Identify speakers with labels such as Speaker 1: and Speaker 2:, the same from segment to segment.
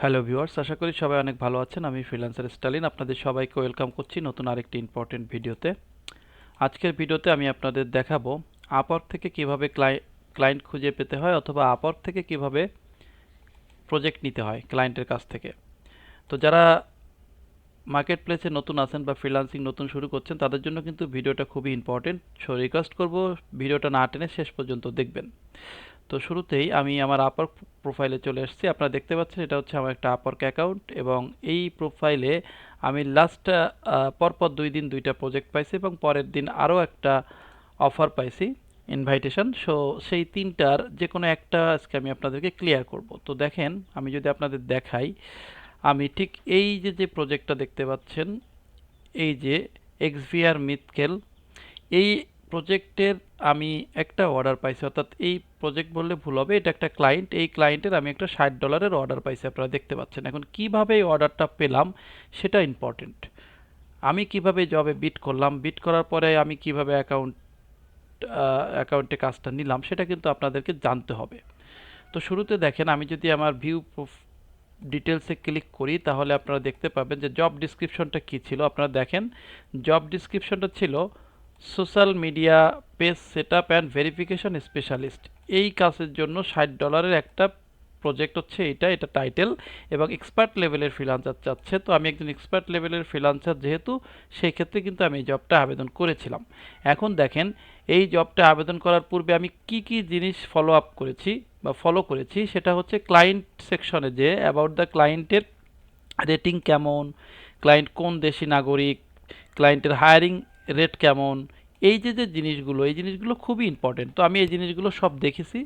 Speaker 1: Hello viewers আশা করি সবাই অনেক ভালো আছেন। আমি ফ্রিল্যান্সার স্টালিন, আপনাদের সবাইকে ওয়েলকাম করছি নতুন আরেকটি ইম্পর্টেন্ট ভিডিওতে। আজকের ভিডিওতে আমি আপনাদের দেখাবো আপওয়ার্ক থেকে কীভাবে ক্লায়েন্ট খুঁজে পেতে হয় অথবা আপওয়ার্ক থেকে কীভাবে প্রজেক্ট নিতে হয় ক্লায়েন্টের কাছ থেকে। তো যারা মার্কেট প্লেসে নতুন আছেন বা ফ্রিল্যান্সিং নতুন শুরু করছেন, তাদের জন্য কিন্তু ভিডিওটা খুবই ইম্পর্টেন্ট সো রিকোয়েস্ট করব ভিডিওটা না টেনে শেষ পর্যন্ত দেখবেন। তো শুরুতেই আমি আমার আপার প্রোফাইলে চলে এসেছি। আপনারা দেখতে পাচ্ছেন এটা হচ্ছে আমার একটা আপার্ক অ্যাকাউন্ট এবং এই প্রোফাইলে আমি লাস্ট পরপর দুই দিন দুইটা প্রজেক্ট পাইছি এবং পরের দিন আরও একটা অফার পাইছি ইনভাইটেশন সো সেই তিনটার যে কোনো একটা আজকে আমি আপনাদেরকে ক্লিয়ার করব। তো দেখেন, আমি যদি আপনাদের দেখাই, আমি ঠিক এই যে যে প্রজেক্টটা দেখতে পাচ্ছেন, এই যে এক্সভিআর মিথকেল এই প্রজেক্টের আমি একটা অর্ডার পাইছি, অর্থাৎ এই প্রজেক্ট বললে ভুল হবে, এটা একটা ক্লায়েন্ট এই ক্লায়েন্টের আমি একটা ষাট ডলারের অর্ডার পাইছি, আপনারা দেখতে পাচ্ছেন। এখন কীভাবে এই অর্ডারটা পেলাম, সেটা ইম্পর্টেন্ট আমি কীভাবে জবে বিট করলাম বিট করার পরে আমি কীভাবে অ্যাকাউন্ট অ্যাকাউন্টে কাজটা নিলাম, সেটা কিন্তু আপনাদেরকে জানতে হবে। তো শুরুতে দেখেন, আমি যদি আমার ভিউ ডিটেলসে ক্লিক করি, তাহলে আপনারা দেখতে পাবেন যে জব ডিসক্রিপশনটা কী ছিল। আপনারা দেখেন জব ডিসক্রিপশনটা ছিল social media, page set up and verification specialist. এই কাজের জন্য ষাট ডলারের একটা প্রজেক্ট হচ্ছে এটা এটা টাইটেল এবং এক্সপার্ট লেভেলের ফ্রিলান্সার চাচ্ছে। তো আমি একজন এক্সপার্ট লেভেলের ফ্রিলান্সার যেহেতু সেই ক্ষেত্রে কিন্তু আমি এই জবটা আবেদন করেছিলাম। এখন দেখেন, এই জবটা আবেদন করার পূর্বে আমি কি কি জিনিস ফলো আপ করেছি বা ফলো করেছি, সেটা হচ্ছে ক্লায়েন্ট সেকশনে যে অ্যাবাউট দ্য ক্লায়েন্টের রেটিং কেমন ক্লায়েন্ট কোন দেশি নাগরিক ক্লায়েন্টের হায়ারিং রেট কেমন? এই যে যে জিনিসগুলো, এই জিনিসগুলো খুবই ইম্পর্টেন্ট তো আমি এই জিনিসগুলো সব দেখেছি।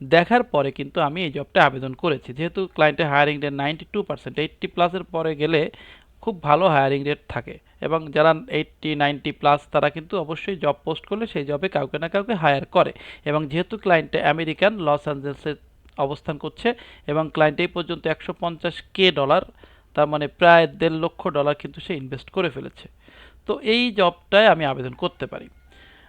Speaker 1: দেখার পরে কিন্তু আমি এই জবটা আবেদন করেছি। যেহেতু ক্লায়েন্টের hiring rate ninety two percent eighty প্লাসের পরে গেলে খুব ভালো হায়ারিং রেট থাকে। এবং যারা এইটটি নাইনটি প্লাস তারা কিন্তু অবশ্যই জব পোস্ট করলে সেই জবে কাউকে না কাউকে হায়ার করে। এবং যেহেতু ক্লায়েন্টে আমেরিকান লস অ্যাঞ্জেলসে অবস্থান করছে এবং ক্লায়েন্ট এই পর্যন্ত একশো পঞ্চাশ কে ডলার তার মানে প্রায় দেড় লক্ষ ডলার কিন্তু সে ইনভেস্ট করে ফেলেছে। তো এই জবটায় আমি আবেদন করতে পারি।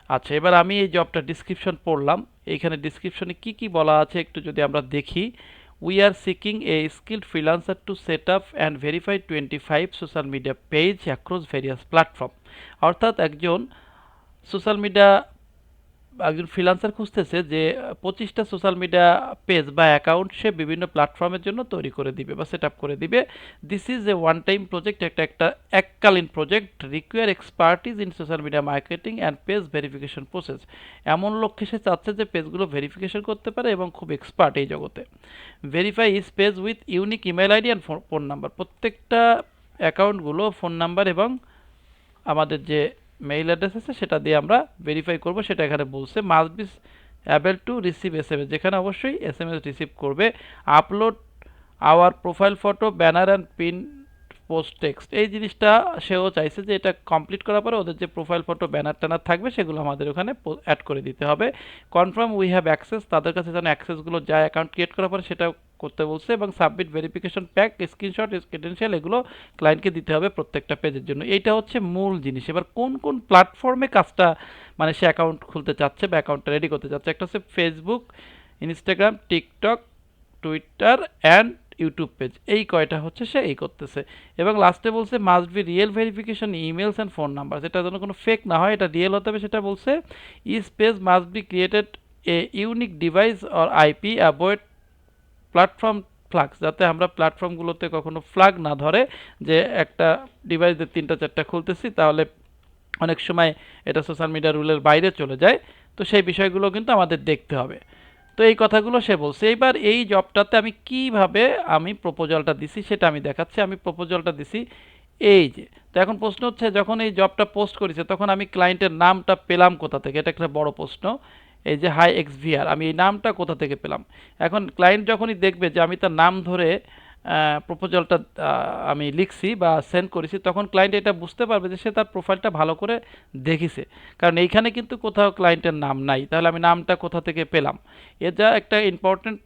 Speaker 1: আচ্ছা এবার আমি এই জবটা ডিসক্রিপশন পড়লাম। এইখানে ডিসক্রিপশনে কি কি বলা আছে একটু যদি আমরা দেখি। We are seeking a skilled freelancer to set up and verify twenty five social media page across various platform অর্থাৎ একজন সোশ্যাল মিডিয়া একজন ফ্রিলান্সার খুঁজতেছে যে, পঁচিশটা সোশ্যাল মিডিয়া পেজ বা অ্যাকাউন্ট সে বিভিন্ন প্ল্যাটফর্মের জন্য তৈরি করে দিবে বা সেট করে দিবে। This is a one time project একটা একটা এককালীন project require expertise in social media marketing and page verification process এমন লক্ষ্যে সে চাচ্ছে যে পেজগুলো ভেরিফিকেশন করতে পারে এবং খুব এক্সপার্ট এই জগতে। Verify is page with unique email ID and phone number প্রত্যেকটা অ্যাকাউন্টগুলো ফোন নাম্বার এবং আমাদের যে মেইল অ্যাড্রেস আছে, সেটা দিয়ে আমরা ভেরিফাই করব, সেটা এখানে বলছে must be able to receive S M S যেখানে অবশ্যই এস এম এস রিসিভ করবে। Upload our profile photo banner and pin post text এই জিনিসটা সেও চাইছে যে এটা কমপ্লিট করার পরে ওদের যে প্রোফাইল ফটো ব্যানার ট্যানার থাকবে, সেগুলো আমাদের ওখানে অ্যাড করে দিতে হবে। কনফার্ম উই হ্যাভ অ্যাক্সেস তাদের কাছে যেন অ্যাক্সেসগুলো যায় অ্যাকাউন্ট ক্রিয়েট করার পরে সেটা করতে বলছে এবং submit verification pack screenshot credential এগুলো ক্লায়েন্টকে দিতে হবে প্রত্যেকটা পেজের জন্য। এইটা হচ্ছে মূল জিনিস। এবার কোন কোন প্ল্যাটফর্মে কাজটা মানে সে অ্যাকাউন্ট খুলতে চাচ্ছে বা অ্যাকাউন্টটা রেডি করতে চাচ্ছে? একটা হচ্ছে Facebook Instagram TikTok Twitter and YouTube page এই কয়টা হচ্ছে সে এই করতেছে। এবং লাস্টে বলছে must be real verification emails and phone number সেটা যেন কোনো ফেক না হয়, এটা রিয়েল হতে হবে সেটা বলছে is page must be created a unique device or IP avoid platform flux যাতে আমরা প্ল্যাটফর্মগুলোতে কখনো ফ্লাগ না ধরে যে একটা ডিভাইস দিয়ে তিনটা, চারটা খুলতেছি, তাহলে অনেক সময় এটা সোশ্যাল মিডিয়া রুলের বাইরে চলে যায়। তো সেই বিষয়গুলো কিন্তু আমাদের দেখতে হবে। তো এই কথাগুলো সে বলছে। এইবার এই জবটাতে আমি কীভাবে আমি প্রপোজালটা দিছি সেটা আমি দেখাচ্ছি। আমি প্রপোজালটা দিছি এই যে, তো এখন প্রশ্ন হচ্ছে, যখন এই জবটা পোস্ট করেছে, তখন আমি ক্লায়েন্টের নামটা পেলাম কোথা থেকে? এটা একটা বড় প্রশ্ন। এই যে হাই এক্স ভিআর আমি এই নামটা কোথা থেকে পেলাম? এখন ক্লায়েন্ট যখনই দেখবে যে আমি তার নাম ধরে প্রপোজালটা আমি লিখছি বা সেন্ড করেছি, তখন ক্লায়েন্ট এটা বুঝতে পারবে যে সে তার প্রোফাইলটা ভালো করে দেখেছে। কারণ এইখানে কিন্তু কোথাও ক্লায়েন্টের নাম নাই। তাহলে আমি নামটা কোথা থেকে পেলাম? এটা একটা ইম্পর্টেন্ট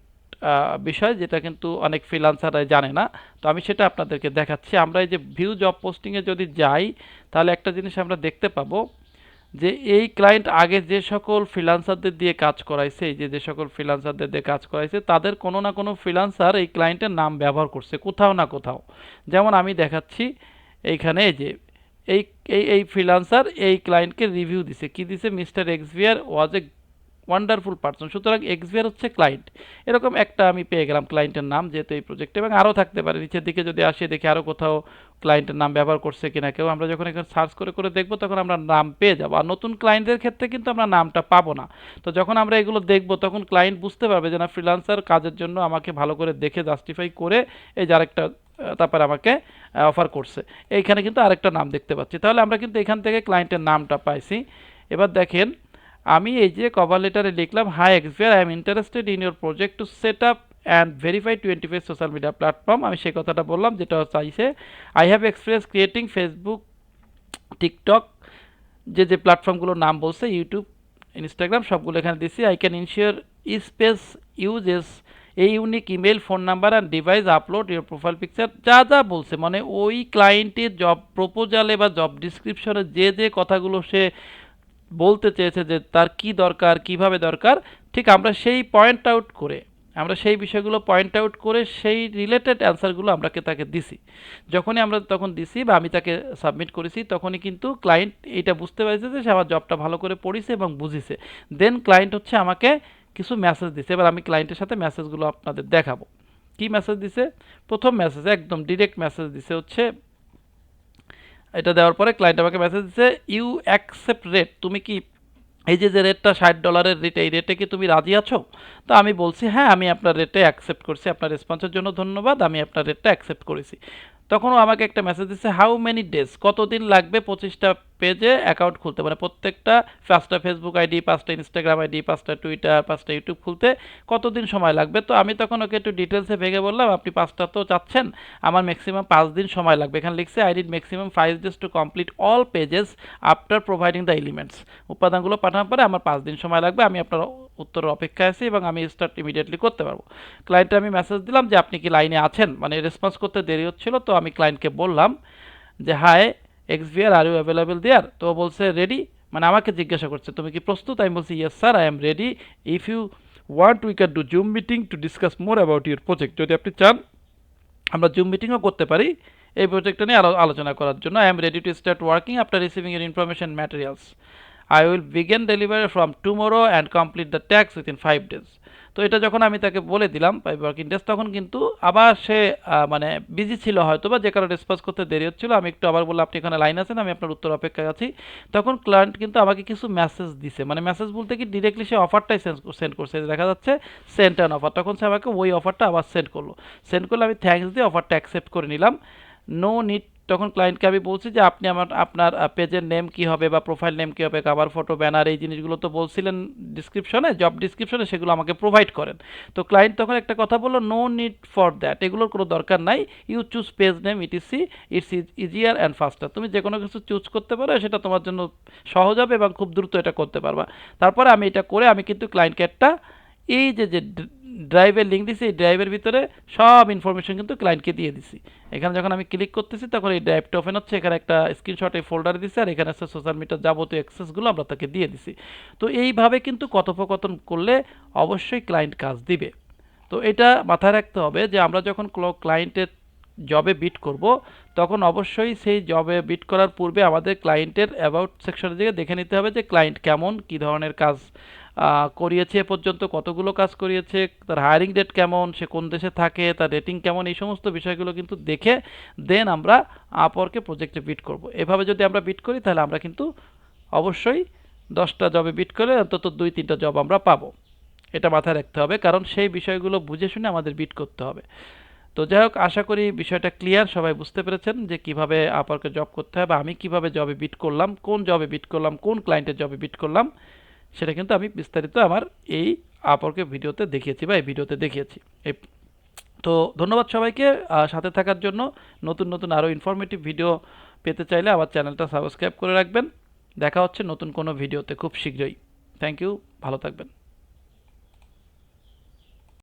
Speaker 1: বিষয় যেটা কিন্তু অনেক ফ্রিলান্সাররা জানে না। তো আমি সেটা আপনাদেরকে দেখাচ্ছি। আমরা এই যে ভিউ জব পোস্টিংয়ে যদি যাই, তাহলে একটা জিনিস আমরা দেখতে পাবো। যে এই ক্লায়েন্ট আগে যে সকল ফ্রিলান্সারদের দিয়ে কাজ করাইছে, এই যে যে সকল ফ্রিলান্সারদের দিয়ে কাজ করাইছে, তাদের কোনো না কোনো ফ্রিলান্সার এই ক্লায়েন্টের নাম ব্যবহার করছে, কোথাও না কোথাও। যেমন আমি দেখাচ্ছি এইখানে যে, এই এই ফ্রিলান্সার এই ক্লায়েন্টকে রিভিউ দিছে। কি দিছে? Mister Xavier was a wonderful person সুতরাং এক্সভিয়ার হচ্ছে ক্লায়েন্ট এরকম একটা আমি পেয়ে গেলাম ক্লায়েন্টের নাম, যেহেতু এই প্রজেক্টে এবং আরও থাকতে পারে। নিচের দিকে যদি আসি, দেখি আরও কোথাও ক্লায়েন্টের নাম ব্যবহার করছে কিনা কেউ। আমরা যখন এখানে সার্চ করে করে দেখব, তখন আমরা নাম পেয়ে যাব। আর নতুন ক্লায়েন্টদের ক্ষেত্রে কিন্তু আমরা নামটা পাবো না। তো যখন আমরা এগুলো দেখব, তখন ক্লায়েন্ট বুঝতে পারবে যে, না ফ্রিলান্সার কাজের জন্য আমাকে ভালো করে দেখে জাস্টিফাই করে এই যে আরেকটা তারপরে আমাকে অফার করছে। এইখানে কিন্তু আরেকটা নাম দেখতে পাচ্ছি। তাহলে আমরা কিন্তু এখান থেকে ক্লায়েন্টের নামটা পাইছি। এবার দেখেন আমি এই যে কভার লেটারে লিখলাম hi Xavier I am interested in your project to set up and verify twenty five social media platform আমি সেই কথাটা বললাম, যেটা চাইছে I have experience creating Facebook TikTok যে যে প্ল্যাটফর্মগুলোর নাম বলছে ইউটিউব ইনস্টাগ্রাম সবগুলো এখানে দিচ্ছি I can ensure space uses এই unique email phone number and device upload your profile picture যা যা বলছে মানে ওই ক্লায়েন্টের জব প্রপোজালে বা জব ডিসক্রিপশনে যে যে কথাগুলো সে বলতে চেয়েছে যে তার কি দরকার, কীভাবে দরকার, ঠিক আমরা সেই পয়েন্ট আউট করে, আমরা সেই বিষয়গুলো পয়েন্ট আউট করে সেই রিলেটেড অ্যান্সারগুলো আমরাকে তাকে দিছি। যখনই আমরা তখন দিছি বা আমি তাকে সাবমিট করেছি, তখনই কিন্তু ক্লায়েন্ট এটা বুঝতে পেরেছে যে সে আমার জবটা ভালো করে পড়িছে এবং বুঝিছে। দেন ক্লায়েন্ট হচ্ছে আমাকে কিছু মেসেজ দিছে। এবার আমি ক্লায়েন্টের সাথে মেসেজগুলো আপনাদের দেখাবো। কি মেসেজ দিছে? প্রথম মেসেজ একদম ডিরেক্ট মেসেজ দিছে হচ্ছে এটা দেওয়ার পরে ক্লায়েন্ট আমাকে মেসেজ দিচ্ছে ইউ অ্যাকসেপ্ট রেট তুমি কি এই যে যে রেটটা ষাট ডলারের রেট এই রেটে কি তুমি রাজি আছো? তো আমি বলছি হ্যাঁ আমি আপনার রেটে অ্যাকসেপ্ট করছি, আপনার রেসপন্সের জন্য ধন্যবাদ, আমি আপনার রেটটা অ্যাকসেপ্ট করেছি। তখনও আমাকে একটা মেসেজ দিচ্ছে হাউ মেনি ডেজ কতদিন লাগবে পঁচিশটা পেজে অ্যাকাউন্ট খুলতে মানে প্রত্যেকটা পাঁচটা ফেসবুক আইডি পাঁচটা ইনস্টাগ্রাম আইডি পাঁচটা টুইটার পাঁচটা ইউটিউব খুলতে কতদিন সময় লাগবে? তো আমি তখন ওকে একটু ডিটেলসে ভেঙে বললাম, আপনি পাঁচটা তো চাচ্ছেন, আমার ম্যাক্সিমাম পাঁচ দিন সময় লাগবে। এখানে লিখছে I did maximum five days to complete all pages after providing the elements উপাদানগুলো পাঠানোর পরে আমার পাঁচ দিন সময় লাগবে, আমি আপনার উত্তর অপেক্ষায় আছি এবং আমি স্টার্ট ইমিডিয়েটলি করতে পারব। ক্লায়েন্টে আমি মেসেজ দিলাম যে, আপনি কি লাইনে আছেন? মানে রেসপন্স করতে দেরি হচ্ছিল, তো আমি ক্লায়েন্টকে বললাম যে hi XVR are you available there তো বলছে রেডি মানে আমাকে জিজ্ঞাসা করছে, তুমি কি প্রস্তুত? আমি বলছি yes sir I am ready if you want we can do Zoom meeting to discuss more about your project যদি আপনি চান, আমরা জুম মিটিংও করতে পারি এই প্রজেক্টটা নিয়ে আলো- আলোচনা করার জন্য। I am ready to start working after receiving your information materials I will begin delivery from tomorrow and complete the tax within five days তো এটা যখন আমি তাকে বলে দিলাম ওয়ার্কিং ডেজ তখন কিন্তু আবার সে মানে বিজি ছিল হয়তো বা যে কারণে রেসপন্স করতে দেরি হচ্ছিল। আমি একটু আবার বললাম, আপনি এখানে লাইন আছেন, আমি আপনার উত্তর অপেক্ষায় আছি। তখন ক্লায়েন্ট কিন্তু আমাকে কিছু মেসেজ দিছে। মানে মেসেজ বলতে কি ডিরেক্টলি সে অফারটাই সেন্ড করছে। দেখা যাচ্ছে সেন্ড অ্যান অফার তখন সে আমাকে ওই অফারটা আবার সেন্ড করল। সেন্ড করলে আমি থ্যাঙ্কস দিয়ে অফারটা অ্যাকসেপ্ট করে নিলাম। নো নিড তখন ক্লায়েন্টকে আমি বলছি যে, আপনি আমার, আপনার পেজের নেম কি হবে বা প্রোফাইল নেম কি হবে কাভার ফটো ব্যানার এই জিনিসগুলো তো বলছিলেন ডিসক্রিপশনে জব ডিসক্রিপশনে সেগুলো আমাকে প্রোভাইড করেন। তো ক্লায়েন্ট তখন একটা কথা বলল নো নিড ফর দ্যাট এগুলোর কোনো দরকার নাই you choose page name etc it's easier and faster তুমি যে কোনো কিছু চুজ করতে পারো, সেটা তোমার জন্য সহজ হবে এবং খুব দ্রুত এটা করতে পারবা। তারপরে আমি এটা করে, আমি কিন্তু ক্লায়েন্টকে একটা, এই যে যে ড্রাইভের লিঙ্ক দিছি, এই ড্রাইভের ভিতরে সব ইনফরমেশন কিন্তু ক্লায়েন্টকে দিয়ে দিছি। এখানে যখন আমি ক্লিক করতেছি, তখন এই ড্রাইভটা ওপেন হচ্ছে, এখানে একটা স্ক্রিনশট এই ফোল্ডারে দিছি, আর এখানে আছে সোশ্যাল মিডিয়ার যাবতীয় অ্যাক্সেসগুলো আমরা তাকে দিয়ে দিছি। তো এইভাবে কিন্তু কথোপকথন করলে অবশ্যই ক্লায়েন্ট কাজ দিবে। তো এটা মাথায় রাখতে হবে যে, আমরা যখন ক্লায়েন্টের জবে বিট করব, তখন অবশ্যই সেই জবে বিট করার পূর্বে আমাদের ক্লায়েন্টের অ্যাবাউট সেকশনের দিকে দেখে নিতে হবে যে ক্লায়েন্ট কেমন, কী ধরনের কাজ করিয়েছে এ পর্যন্ত, কতগুলো কাজ করিয়েছে, তার হায়ারিং ডেট কেমন, সে কোন দেশে থাকে, তার রেটিং কেমন, এই সমস্ত বিষয়গুলো কিন্তু দেখে দেন আমরা আপরকে প্রজেক্টে বিট করব। এভাবে যদি আমরা বিট করি, তাহলে আমরা কিন্তু অবশ্যই দশটা জবে বিট করে অন্তত দুই, তিনটা জব আমরা পাবো। এটা মাথায় রাখতে হবে, কারণ সেই বিষয়গুলো বুঝে শুনে আমাদের বিট করতে হবে। তো যাই হোক, আশা করি বিষয়টা ক্লিয়ার সবাই বুঝতে পেরেছেন যে কীভাবে আপারকে জব করতে হবে আমি কীভাবে জবে বিট করলাম, কোন জবে বিট করলাম, কোন ক্লায়েন্টের জবে বিট করলাম। সেটা কিন্তু আমি বিস্তারিত আমার এই আপরকে ভিডিওতে দেখিয়েছি বা এই ভিডিওতে দেখিয়েছি। এই তো ধন্যবাদ সবাইকে সাথে থাকার জন্য নতুন নতুন আরও ইনফরমেটিভ ভিডিও পেতে চাইলে আমার চ্যানেলটা সাবস্ক্রাইব করে রাখবেন। দেখা হচ্ছে নতুন কোনো ভিডিওতে খুব শীঘ্রই। থ্যাংক ইউ ভালো থাকবেন।